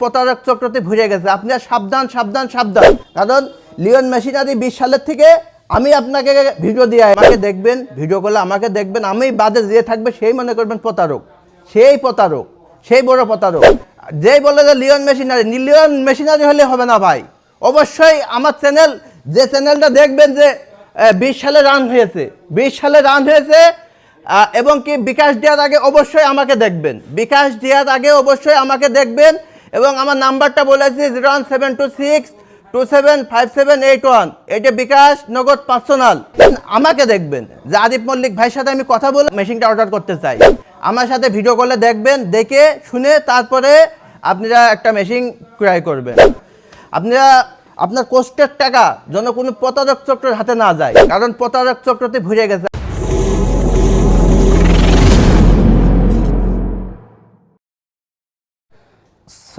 প্রতারক চক্রতে ভরে গেছে। আপনার সাবধান সাবধান সাবধান। কারণ লিওন মেশিনারি বিশ সালের থেকে আমি আপনাকে ভিডিও দিয়ে আমাকে দেখবেন ভিডিও করলে আমাকে দেখবেন, আমি বাদে যে থাকবে সেই মনে করবেন প্রতারক। সেই প্রতারক, সেই বড় প্রতারক। যেই বলে যে লিওন মেশিনারি লিওন মেশিনারি হলে হবে না ভাই। অবশ্যই আমার চ্যানেল যে চ্যানেলটা দেখবেন যে বিশ সালে রান হয়েছে। বিশ সালে রান হয়েছে এবং কি বিকাশ দেওয়ার আগে অবশ্যই আমাকে দেখবেন। বিকাশ দেওয়ার আগে অবশ্যই আমাকে দেখবেন এবং আমার নাম্বারটা বলেছি zero one seven two six two seven five seven eight one. এটা বিকাশ নগদ পার্সোনাল। আমাকে দেখবেন। যে আদিপ মল্লিক ভাইয়ের সাথে আমি কথা বলে মেশিনটা অর্ডার করতে চাই। আমার সাথে ভিডিও কলে দেখবেন, দেখে শুনে তারপরে আপনারা একটা মেশিন ক্রয় করবেন। আপনারা, আপনার কষ্টের টাকা যেন কোনো প্রতারক চক্রের হাতে না যায়। কারণ প্রতারক চক্রতে ভরে গেছে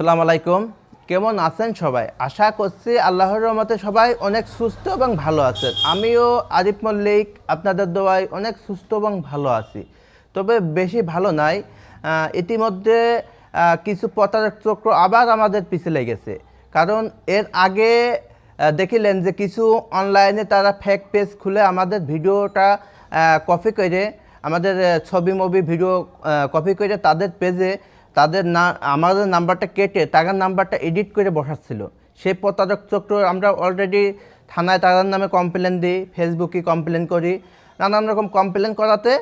সালাম আলাইকুম। কেমন আছেন সবাই? আশা করছি আল্লাহর রহমতে সবাই অনেক সুস্থ এবং ভালো আছেন। আমিও আরিফ মল্লিক, আপনাদের দোয়ায় অনেক সুস্থ এবং ভালো আছি। তবে বেশি ভালো নাই। ইতিমধ্যে কিছু প্রতারক চক্র আবার আমাদের পিছে লেগেছে কারণ এর আগে দেখিলেন যে কিছু অনলাইনে তারা ফেক পেজ খুলে আমাদের ভিডিওটা কপি করে, আমাদের ছবি মবি ভিডিও কপি করে তাদের পেজে তাদের না, আমাদের নাম্বারটা কেটে তাদের নাম্বারটা এডিট করে বসাচ্ছিল। সেই প্রতারক চক্র আমরা অলরেডি থানায় তাদের নামে কমপ্লেন দিই ফেসবুকে কমপ্লেন করি। নানান রকম কমপ্লেন করাতে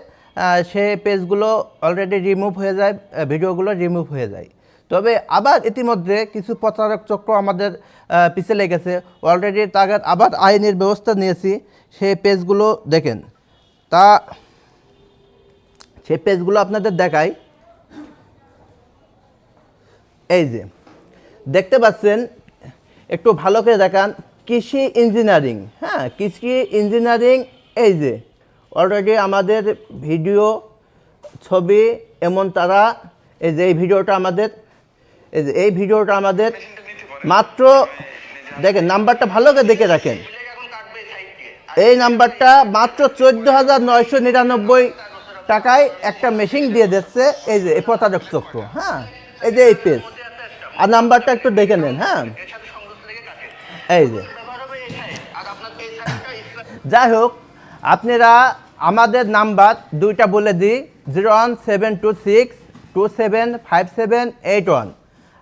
সে পেজগুলো অলরেডি রিমুভ হয়ে যায় ভিডিওগুলো রিমুভ হয়ে যায়। তবে আবার ইতিমধ্যে কিছু প্রতারক চক্র আমাদের পিছে লেগেছে অলরেডি তাদের আবার আইনের ব্যবস্থা নিয়েছি, সেই পেজগুলো দেখেন। তা, সেই পেজগুলো আপনাদের দেখাই। এই যে, দেখতে পাচ্ছেন, একটু ভালো করে দেখান, কৃষি ইঞ্জিনিয়ারিং হ্যাঁ কৃষি ইঞ্জিনিয়ারিং এই যে অলরেডি আমাদের ভিডিও ছবি, এমন তারা, এই যে এই ভিডিওটা আমাদের, এই যে এই ভিডিওটা আমাদের, মাত্র, দেখেন নাম্বারটা ভালো করে দেখে রাখেন। এই নাম্বারটা মাত্র চোদ্দ হাজার নয়শো নিরানব্বই টাকায় একটা মেশিন দিয়ে দিচ্ছে, এই যে, এই প্রতারক চক্র হ্যাঁ এই যে এই পেজ আর নাম্বারটা একটু দেখে নেন হ্যাঁ? এই যে। যাই হোক, আপনারা আমাদের নাম্বার দুইটা বলে দিই, zero one seven two six two seven five seven eight one.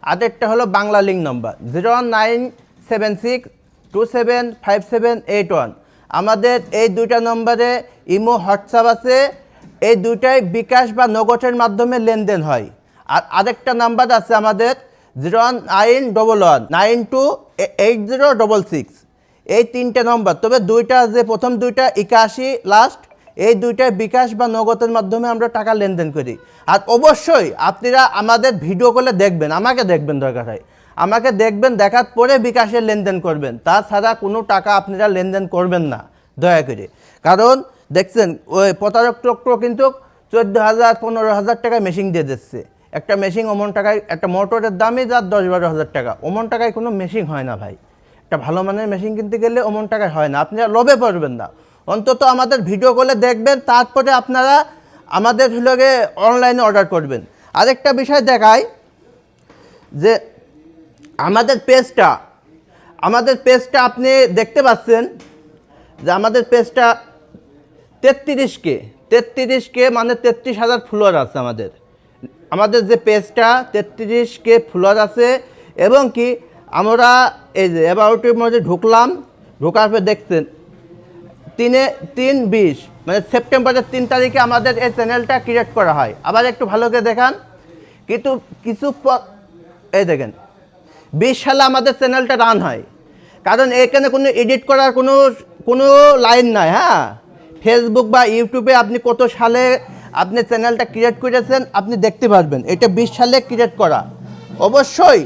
আরেকটা হলো বাংলা লিঙ্ক নম্বর, zero one nine seven six two seven five seven eight one. আমাদের এই দুইটা নম্বরে ইমো, হোয়াটসঅ্যাপ আছে। এই দুইটাই বিকাশ বা নগদের মাধ্যমে লেনদেন হয়। আর আরেকটা নাম্বার আছে আমাদের zero one nine double one, nine two eight zero double six. এই তিনটে নম্বর, তবে দুইটা যে প্রথম দুইটা একাশি লাস্ট এই দুইটাই বিকাশ বা নগদের মাধ্যমে আমরা টাকা লেনদেন করি। আর অবশ্যই আপনারা আমাদের ভিডিও করলে দেখবেন, আমাকে দেখবেন দরকার হয়। আমাকে দেখবেন, দেখার পরে বিকাশের লেনদেন করবেন। তাছাড়া কোনো টাকা আপনারা লেনদেন করবেন না, দয়া করে। কারণ দেখছেন, ওই প্রতারক চক্র কিন্তু চোদ্দ হাজার, পনেরো হাজার টাকায় মেশিন দিয়ে দিচ্ছে। একটা মেশিন অমন টাকায়, একটা মোটরের দামই যার দশ বারো হাজার টাকা। অমন টাকায় কোনো মেশিন হয় না ভাই। একটা ভালো মানের মেশিন কিনতে গেলে অমন টাকায় হয় না। আপনারা লোভে পড়বেন না। অন্তত আমাদের ভিডিও করলে দেখবেন, তারপরে আপনারা আমাদের হলে অনলাইনে অর্ডার করবেন। আরেকটা বিষয় দেখায় যে আমাদের পেজটা আমাদের পেজটা আপনি দেখতে পাচ্ছেন, যে আমাদের পেজটা তেত্রিশ কে তেত্রিশ কে মানে তেত্রিশ হাজার ফলোয়ার আছে আমাদের। আমাদের যে পেজটা তেত্রিশ কে ফলোয়ার আছে, এবং কি আমরা এই যে অ্যাবাউটের মধ্যে ঢুকলাম, ঢোকার পর দেখছেন, তিনে তিন বিশ মানে সেপ্টেম্বরের তিন তারিখে আমাদের এই চ্যানেলটা ক্রিয়েট করা হয়। আবার একটু ভালো করে দেখান, কিন্তু কিছু এই দেখেন, বিশ সালে আমাদের চ্যানেলটা রান হয়। কারণ এখানে কোনো এডিট করার কোনো কোনো লাইন নাই হ্যাঁ? ফেসবুক বা ইউটিউবে আপনি কত সালে আপনি চ্যানেলটা ক্রিয়েট করেছেন, আপনি দেখতে পারবেন। এটা বিশ সালে ক্রিয়েট করা। অবশ্যই,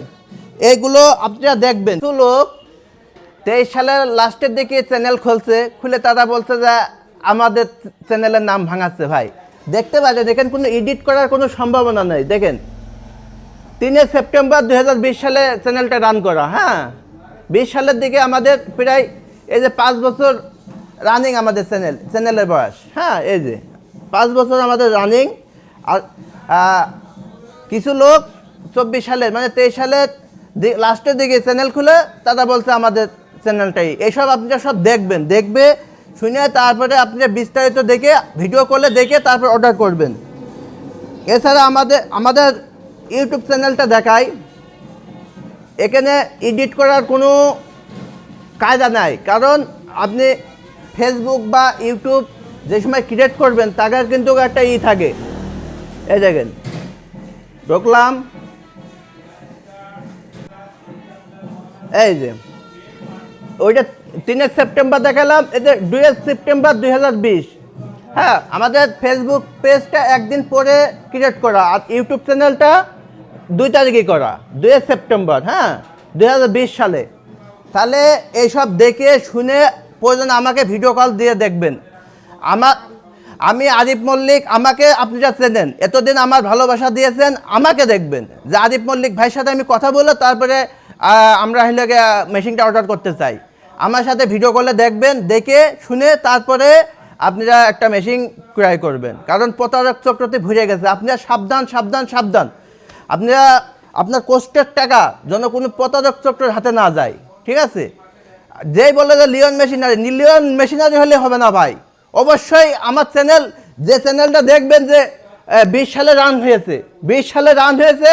এগুলো আপনারা দেখবেন। কিছু লোক তেইশ সালের লাস্টের দিকে চ্যানেল খুলছে, খুলে তারা বলছে যে, আমাদের চ্যানেলের নাম ভাঙাচ্ছে ভাই। দেখতে পাচ্ছেন, দেখেন কোনো এডিট করার কোনো সম্ভাবনা নেই। দেখেন, তিনে সেপ্টেম্বর দু হাজার বিশ সালে চ্যানেলটা রান করা হ্যাঁ? বিশ সালের দিকে আমাদের প্রায়, এই যে পাঁচ বছর রানিং আমাদের চ্যানেল চ্যানেলের বয়স হ্যাঁ? এই যে। পাঁচ বছর আমাদের রানিং আর কিছু লোক চব্বিশ সালের মানে তেইশ সালের লাস্টের দিকে চ্যানেল খুলে, তারা বলছে আমাদের চ্যানেলটাই এইসব আপনারা সব দেখবেন, দেখবে, শুনে তারপরে আপনি বিস্তারিত দেখে ভিডিও করলে দেখে তারপর অর্ডার করবেন। এছাড়া আমাদের আমাদের ইউটিউব চ্যানেলটা দেখাই। এখানে এডিট করার কোনো কায়দা নাই, কারণ আপনি ফেসবুক বা ইউটিউব যে সময় ক্রিয়েট করবেন, তাদের কিন্তু একটা ই থাকে। এই দেখেন, ঢুকলাম। এই যে, ওইটা তিনে সেপ্টেম্বর দেখালাম এতে দুই সেপ্টেম্বর দুই হাজার বিশ। হ্যাঁ আমাদের ফেসবুক পেজটা একদিন পরে ক্রিয়েট করা, আর ইউটিউব চ্যানেলটা দুই তারিখে করা, দুই সেপ্টেম্বর হ্যাঁ দুই হাজার বিশ সালে। তাহলে এইসব দেখে শুনে প্রয়োজন আমাকে ভিডিও কল দিয়ে দেখবেন। আমার আমি আরিফ মল্লিক, আমাকে আপনারা চেনেন, এতদিন আমার ভালোবাসা দিয়েছেন, আমাকে দেখবেন। যে আরিফ মল্লিক ভাইয়ের সাথে আমি কথা বলে তারপরে আমরা হলে মেশিনটা অর্ডার করতে চাই। আমার সাথে ভিডিও কলে দেখবেন, দেখে শুনে তারপরে আপনারা একটা মেশিন ক্রয় করবেন। কারণ প্রতারক চক্রতে ভরে গেছে। আপনারা সাবধান সাবধান সাবধান। আপনারা আপনার কষ্টের টাকা যেন কোনো প্রতারক চক্রের হাতে না যায়। ঠিক আছে? যেই বলে যে লিওন মেশিনারি লিওন মেশিনারি হলে হবে না ভাই। অবশ্যই আমার চ্যানেল, যে চ্যানেলটা দেখবেন যে বিশ সালে রান হয়েছে। বিশ সালে রান হয়েছে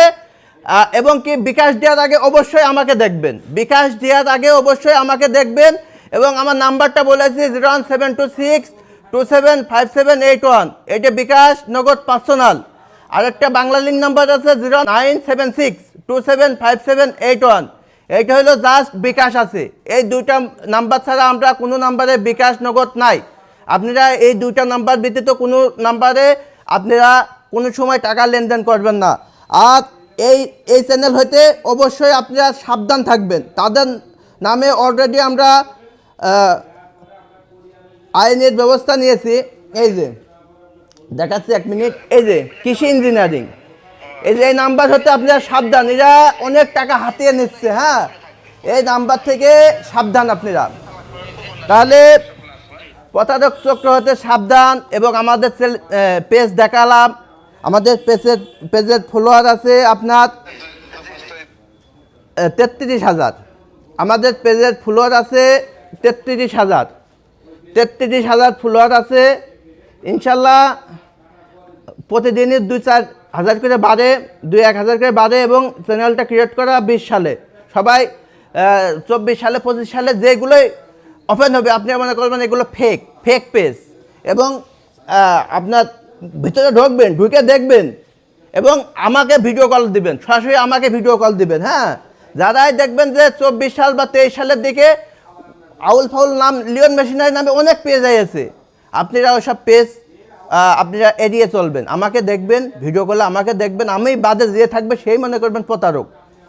এবং কি বিকাশ দেওয়ার আগে অবশ্যই আমাকে দেখবেন। বিকাশ দেওয়ার আগে অবশ্যই আমাকে দেখবেন, এবং আমার নাম্বারটা বলেছি zero one seven two six two seven five seven eight one. এটা বিকাশ নগদ পার্সোনাল। আরেকটা বাংলা লিঙ্ক নাম্বার আছে, zero nine seven six two seven five seven eight one. এইটা হলো জাস্ট বিকাশ আছে। এই দুইটা নাম্বার ছাড়া আমরা কোনো নাম্বারে বিকাশ নগদ নাই। আপনারা এই দুইটা নাম্বার ব্যতীত কোনো নাম্বারে আপনারা কোনো সময় টাকা লেনদেন করবেন না। আর এই এই চ্যানেল হইতে অবশ্যই আপনারা সাবধান থাকবেন। তাদের নামে অলরেডি আমরা আইনের ব্যবস্থা নিয়েছি। এই যে, দেখাচ্ছি এক মিনিট এই যে, কৃষি ইঞ্জিনিয়ারিং এই যে, এই নাম্বার হতে আপনারা সাবধান। এরা অনেক টাকা হাতিয়ে নিচ্ছে হ্যাঁ? এই নাম্বার থেকে সাবধান আপনারা। তাহলে প্রতারক চক্র হতে সাবধান এবং আমাদের পেজ দেখালাম। আমাদের পেজের পেজের ফলোয়ার আছে আপনার তেত্রিশ হাজার। আমাদের পেজের ফলোয়ার আছে তেত্রিশ হাজার। তেত্রিশ হাজার ফলোয়ার আছে। ইনশাল্লাহ প্রতিদিনই দুই চার হাজার করে বাড়ে, দুই এক হাজার করে বাড়ে এবং চ্যানেলটা ক্রিয়েট করা বিশ সালে। সবাই চব্বিশ সালে, পঁচিশ সালে যেগুলোই ওপেন হবে, আপনি মনে করবেন এগুলো ফেক ফেক পেজ এবং আপনার ভিতরে ঢুকবেন, ঢুকে দেখবেন এবং আমাকে ভিডিও কল দিবেন, সরাসরি আমাকে ভিডিও কল দিবেন হ্যাঁ? যারাই দেখবেন যে চব্বিশ সাল বা তেইশ সালের দিকে আউল ফাউল নাম, লিওন মেশিনারি নামে অনেক পেজ আছে আপনারা ওইসব পেজ আপনারা এড়িয়ে চলবেন। আমাকে দেখবেন ভিডিও করলে আমাকে দেখবেন, আমি বাদে যে থাকবে সেই মনে করবেন প্রতারক।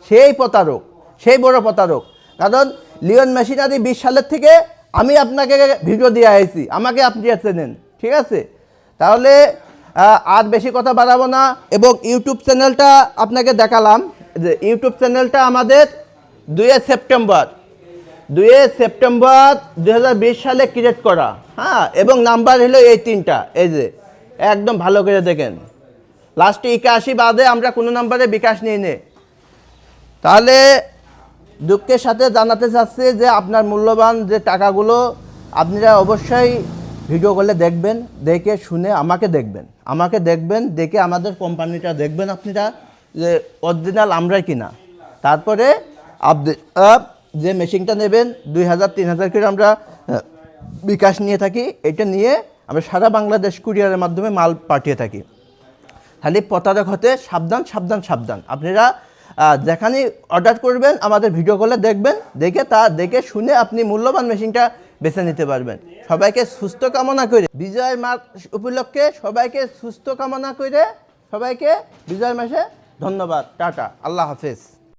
সেই প্রতারক, সেই বড় প্রতারক। কারণ লিওন মেশিনারি বিশ সালের থেকে আমি আপনাকে ভিডিও দিয়ে আইছি, আমাকে আপনি চেনেন ঠিক আছে? তাহলে আর বেশি কথা বাড়াবো না এবং ইউটিউব চ্যানেলটা আপনাকে দেখালাম যে ইউটিউব চ্যানেলটা আমাদের দুই সেপ্টেম্বর দুই সেপ্টেম্বর দু হাজার বিশ সালে ক্রিয়েট করা হ্যাঁ? এবং নাম্বার হলো এই তিনটা, এই যে, একদম ভালো করে দেখেন। লাস্টে একাশি বাদে আমরা কোনো নাম্বারে বিকাশ নিয়ে নে। তাহলে দুঃখের সাথে জানাতে চাচ্ছি যে আপনার মূল্যবান যে টাকাগুলো, আপনারা অবশ্যই ভিডিও করলে দেখবেন, দেখে শুনে আমাকে দেখবেন। আমাকে দেখবেন, দেখে আমাদের কোম্পানিটা দেখবেন আপনারা যে অরিজিনাল আমরাই কিনা। তারপরে আপনি আপ যে মেশিনটা নেবেন, দুই হাজার, তিন হাজার করে আমরা বিকাশ নিয়ে থাকি। এটা নিয়ে আমরা সারা বাংলাদেশ কুরিয়ারের মাধ্যমে মাল পাঠিয়ে থাকি। খালি প্রতারক হতে সাবধান সাবধান সাবধান। আপনারা যেখানে অর্ডার করবেন, আমাদের ভিডিও কলে দেখবেন, দেখে তা দেখে শুনে আপনি মূল্যবান মেশিনটা বেছে নিতে পারবেন। সবাইকে সুস্থ কামনা করে, বিজয় মাস উপলক্ষে সবাইকে সুস্থ কামনা করে, সবাইকে বিজয় মাসে ধন্যবাদ। টাটা, আল্লাহ হাফেজ।